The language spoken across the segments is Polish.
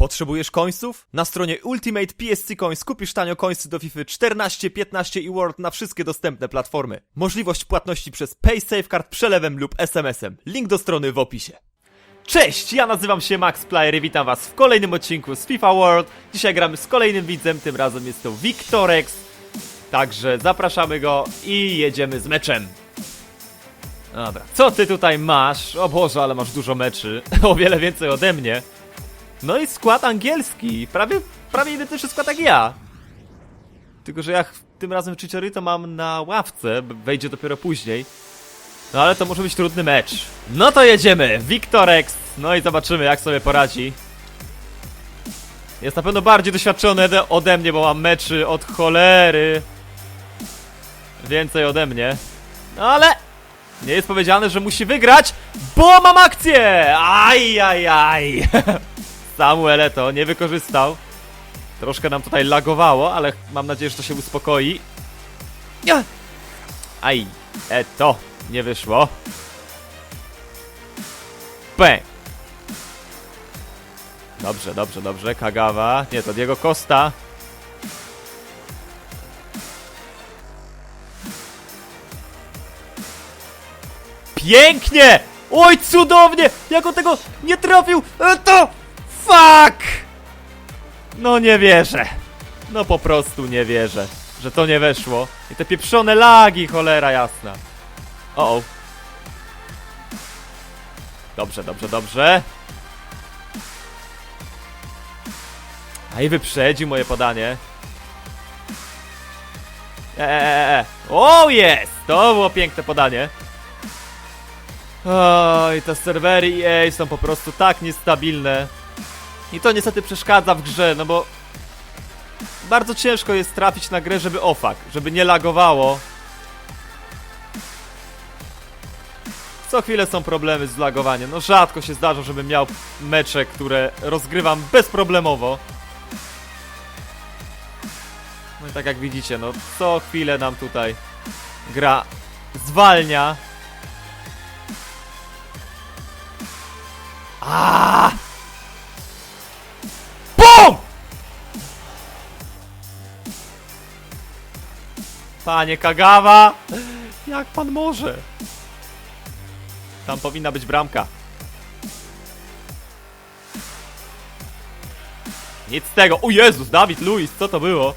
Potrzebujesz końców? Na stronie Ultimate PSC Coins kupisz tanio końcy do FIFA 14, 15 i World na wszystkie dostępne platformy. Możliwość płatności przez PaySafeCard przelewem lub SMS-em. Link do strony w opisie. Cześć, ja nazywam się Max Player i witam was w kolejnym odcinku z FIFA World. Dzisiaj gramy z kolejnym widzem, tym razem jest to Victorex. Także zapraszamy go i jedziemy z meczem. Dobra, co ty tutaj masz? O Boże, ale masz dużo meczy. O wiele więcej ode mnie. No i skład angielski. Prawie, prawie identyczny skład jak ja. Tylko, że ja tym razem Chicharito mam na ławce, wejdzie dopiero później. No ale to może być trudny mecz. No to jedziemy! Victorex! No i zobaczymy jak sobie poradzi. Jest na pewno bardziej doświadczony ode mnie, bo mam meczy od cholery. Więcej ode mnie. No ale nie jest powiedziane, że musi wygrać, bo mam akcję! Aj, aj, aj! Samuel to nie wykorzystał. Troszkę nam tutaj lagowało, ale mam nadzieję, że to się uspokoi. Ja! Aj, eto, nie wyszło. Bang! Dobrze, dobrze, dobrze, Kagawa. Nie, to Diego Costa. Pięknie! Oj, cudownie! Jak on tego nie trafił! E, To... Fuck! No nie wierzę. No po prostu nie wierzę, że to nie weszło. I te pieprzone lagi, cholera jasna. O, o. Dobrze, dobrze, dobrze. A i wyprzedził moje podanie. E, e, e, e. O, jest! To było piękne podanie. Oj, te serwery EA są po prostu tak niestabilne. I to niestety przeszkadza w grze, no bo bardzo ciężko jest trafić na grę, żeby ofak, żeby nie lagowało. Co chwilę są problemy z lagowaniem. No rzadko się zdarza, żebym miał mecze, które rozgrywam bezproblemowo. No i tak jak widzicie, no co chwilę nam tutaj gra zwalnia. A! Panie Kagawa! Jak pan może? Tam powinna być bramka. Nic z tego. O Jezus, Dawid Luiz, co to było?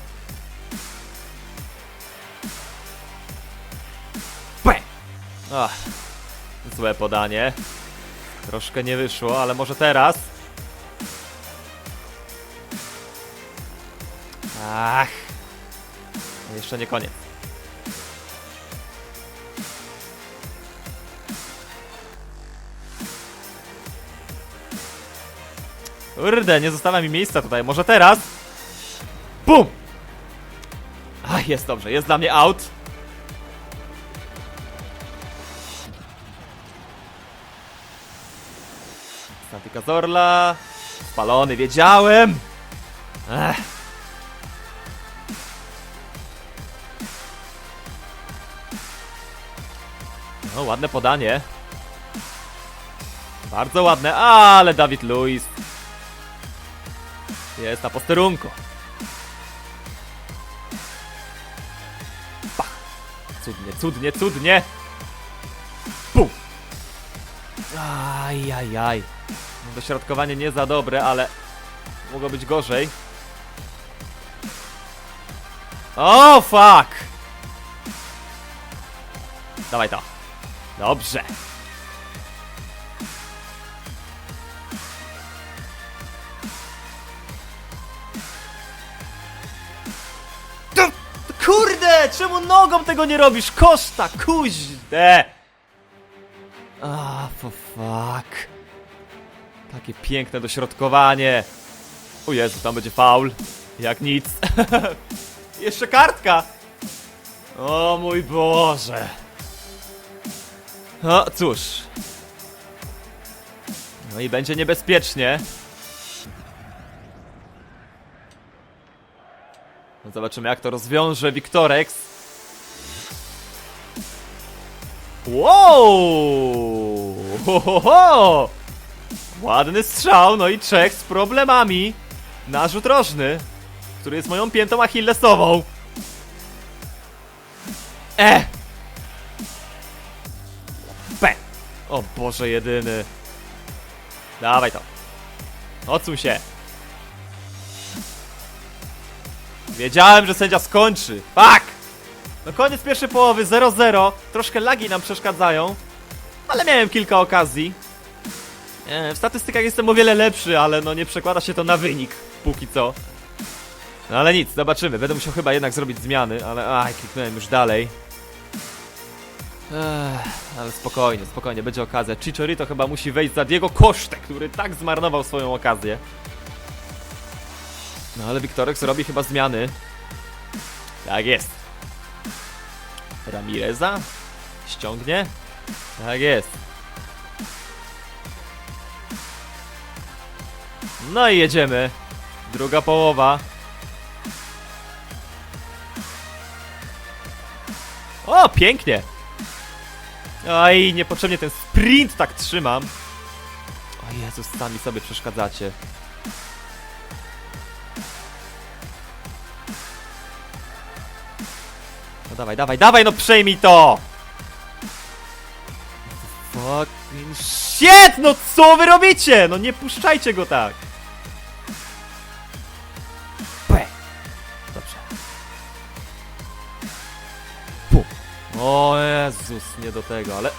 Ach, złe podanie. Troszkę nie wyszło, ale może teraz. Ach. Jeszcze nie koniec. Kurde, nie zostawia mi miejsca tutaj. Może teraz? Bum! A, jest dobrze. Jest dla mnie out. Santi Cazorla. Spalony, wiedziałem! Ech. No, ładne podanie. Bardzo ładne, ale Dawid Luiz jest na posterunku. Pach. Cudnie, cudnie, cudnie. Pum. Ajajaj. Dośrodkowanie nie za dobre, ale mogło być gorzej. O, fuck! Dawaj to. Dobrze. Czemu nogą tego nie robisz? Koszta, kuźde! A, for fuck. Takie piękne dośrodkowanie. O Jezu, tam będzie faul. Jak nic. Jeszcze kartka! O mój Boże. No cóż. No i będzie niebezpiecznie. Zobaczymy jak to rozwiąże Victorex. Wow! Ho, ho, ho! Ładny strzał, no i Czech z problemami. Narzut rożny, który jest moją piętą achillesową. E! P! O Boże jedyny. Dawaj to. Odsuń się. Wiedziałem, że sędzia skończy. Fuck! No koniec pierwszej połowy, 0-0. Troszkę lagi nam przeszkadzają. Ale miałem kilka okazji. W statystykach jestem o wiele lepszy, ale no nie przekłada się to na wynik. Póki co. No ale nic, zobaczymy. Będę musiał chyba jednak zrobić zmiany, ale aj, kliknąłem już dalej. Ech, ale spokojnie, spokojnie, będzie okazja. Chicharito chyba musi wejść za Diego Kosztę, który tak zmarnował swoją okazję. No ale Wiktorek zrobi chyba zmiany. Tak jest. Ramireza? Ściągnie? Tak jest. No i jedziemy. Druga połowa. O, pięknie. Oj, niepotrzebnie ten sprint tak trzymam. O Jezus, sami sobie przeszkadzacie. No dawaj, dawaj, dawaj, no przejmij to! Fucking shit! No co wy robicie? No nie puszczajcie go tak! P. Dobrze. Pu. O Jezus, nie do tego, ale...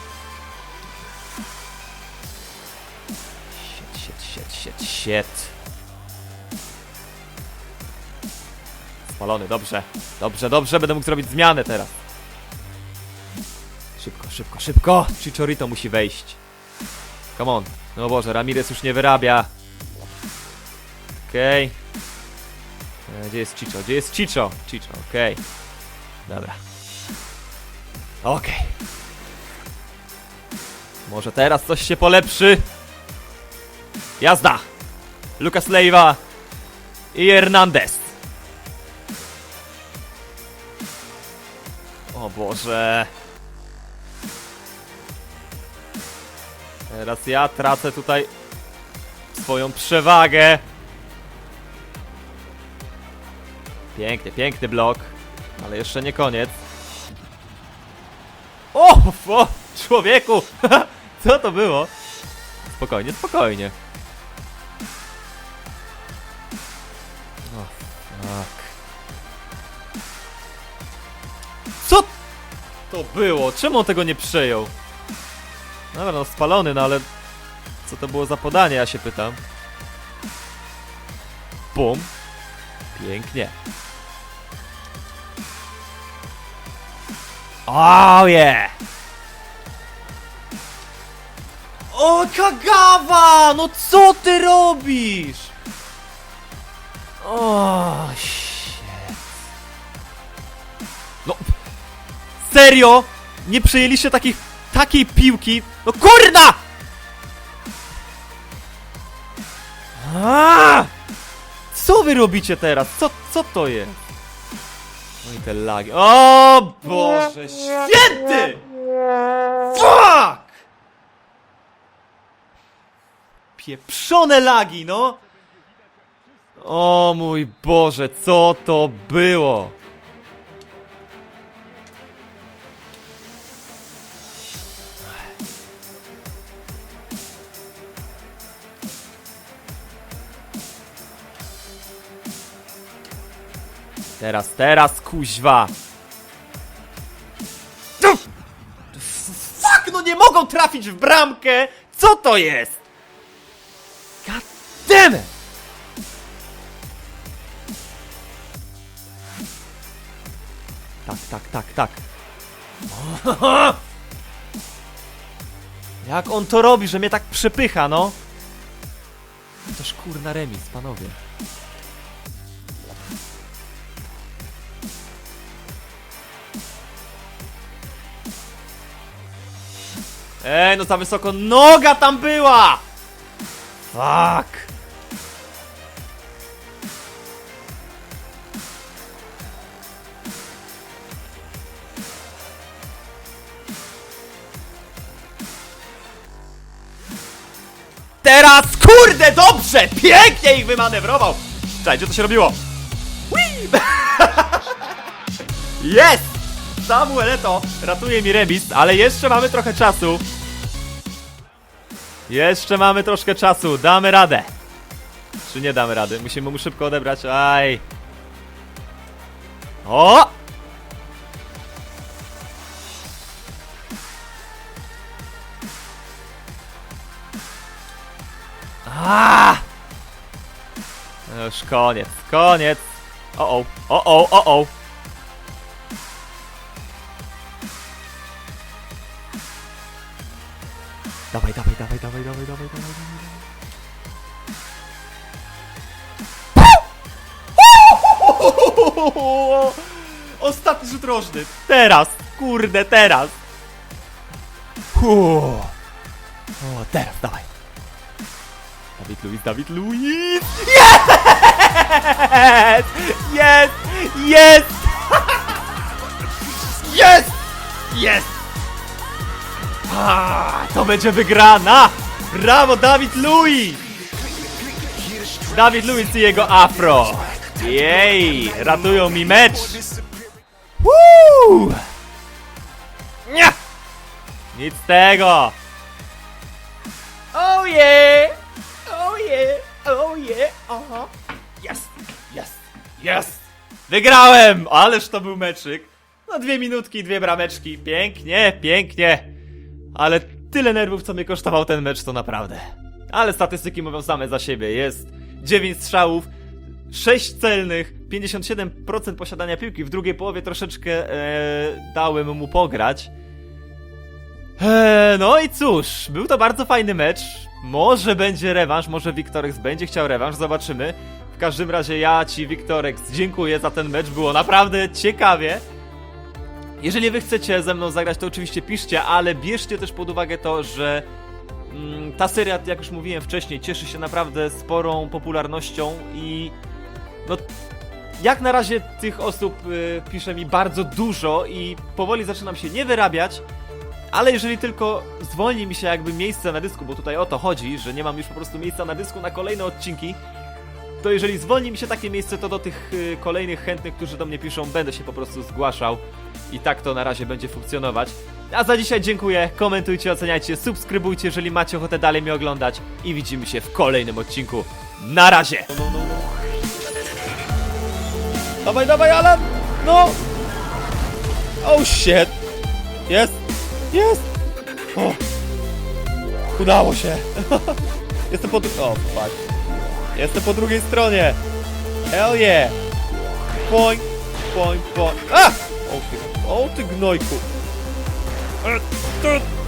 Shit, shit, shit, shit, shit. Dobrze. Dobrze, dobrze, będę mógł zrobić zmianę teraz. Szybko, szybko, szybko! Chicharito musi wejść. Come on. No Boże, Ramirez już nie wyrabia. Okej. E, Gdzie jest Chicho? Gdzie jest Chicho? Chicho, okej. Dobra. Okej. Może teraz coś się polepszy. Jazda! Lucas Leiva i Hernandez. Boże. Teraz ja tracę tutaj swoją przewagę. Pięknie, piękny blok. Ale jeszcze nie koniec. O, o człowieku! Co to było? Spokojnie, spokojnie. O, fuck. Co to było? Czemu on tego nie przejął? Dobra, no spalony, no ale... Co to było za podanie, ja się pytam. Bum. Pięknie. Oh yeah! O, Kagawa! No co ty robisz? O, serio? Nie przejęliście takich, takiej piłki? No kurna! A! Co wy robicie teraz? Co, co to jest? No i te lagi. O Boże święty! Fuck! Pieprzone lagi, no! O mój Boże, co to było? Teraz, teraz, kuźwa! No! Fuck, no nie mogą trafić w bramkę! Co to jest? God damn it! Tak, tak, tak, tak. Jak on to robi, że mnie tak przepycha, no? Toż kurna remis, panowie. Ej, no za wysoko noga tam była! Fuck! Teraz Dobrze! Pięknie ich wymanewrował! Czekaj, gdzie to się robiło? Jest! Samuel Eto ratuje mi remis, ale jeszcze mamy trochę czasu. Jeszcze mamy troszkę czasu, damy radę. Czy nie damy rady? Musimy mu szybko odebrać. Aj. O! A! No Już koniec, koniec. O o, o o, o o. dawaj, dawaj, dawaj, dawaj. Ostatni rzut rożny. Teraz, kurde, teraz. Hu. O, teraz, dawaj. Dawid Luiz, Dawid Luiz. Jest! Jest! Jest! Jest! Jest! A, to będzie wygrana! Brawo, Dawid Luiz! Dawid Luiz i jego afro. Jej, ratują mi mecz. Woo! Nie! Nic z tego. Oh yeah! Oh yeah! Oh yeah! Aha! Jest! Jest! Jest! Wygrałem! Ależ to był meczyk. No dwie minutki, dwie brameczki. Pięknie, pięknie. Ale tyle nerwów, co mnie kosztował ten mecz, to naprawdę. Ale statystyki mówią same za siebie. Jest 9 strzałów, 6 celnych, 57% posiadania piłki. W drugiej połowie troszeczkę e, dałem mu pograć. Eee, no i cóż, był to bardzo fajny mecz. Może będzie rewanż, może Wiktorex będzie chciał rewanż, zobaczymy. W każdym razie ja ci, Wiktorex, dziękuję za ten mecz, było naprawdę ciekawie. Jeżeli wy chcecie ze mną zagrać, to oczywiście piszcie, ale bierzcie też pod uwagę to, że mm, ta seria, jak już mówiłem wcześniej, cieszy się naprawdę sporą popularnością i no jak na razie tych osób y, pisze mi bardzo dużo i powoli zaczynam się nie wyrabiać, ale jeżeli tylko zwolni mi się jakby miejsce na dysku, bo tutaj o to chodzi, że nie mam już po prostu miejsca na dysku na kolejne odcinki, to jeżeli zwolni mi się takie miejsce, to do tych y, kolejnych chętnych, którzy do mnie piszą, będę się po prostu zgłaszał. I tak to na razie będzie funkcjonować. A za dzisiaj dziękuję, komentujcie, oceniajcie, subskrybujcie, jeżeli macie ochotę dalej mnie oglądać i widzimy się w kolejnym odcinku. Na razie! Dawaj, dawaj, Alan! No! Oh shit! Jest! Jest! O! Udało się! Jestem po... O, fuck. Jestem po drugiej stronie! Hell yeah! Poing, poing, poing. A! O ty, o ty gnojku! E, tu,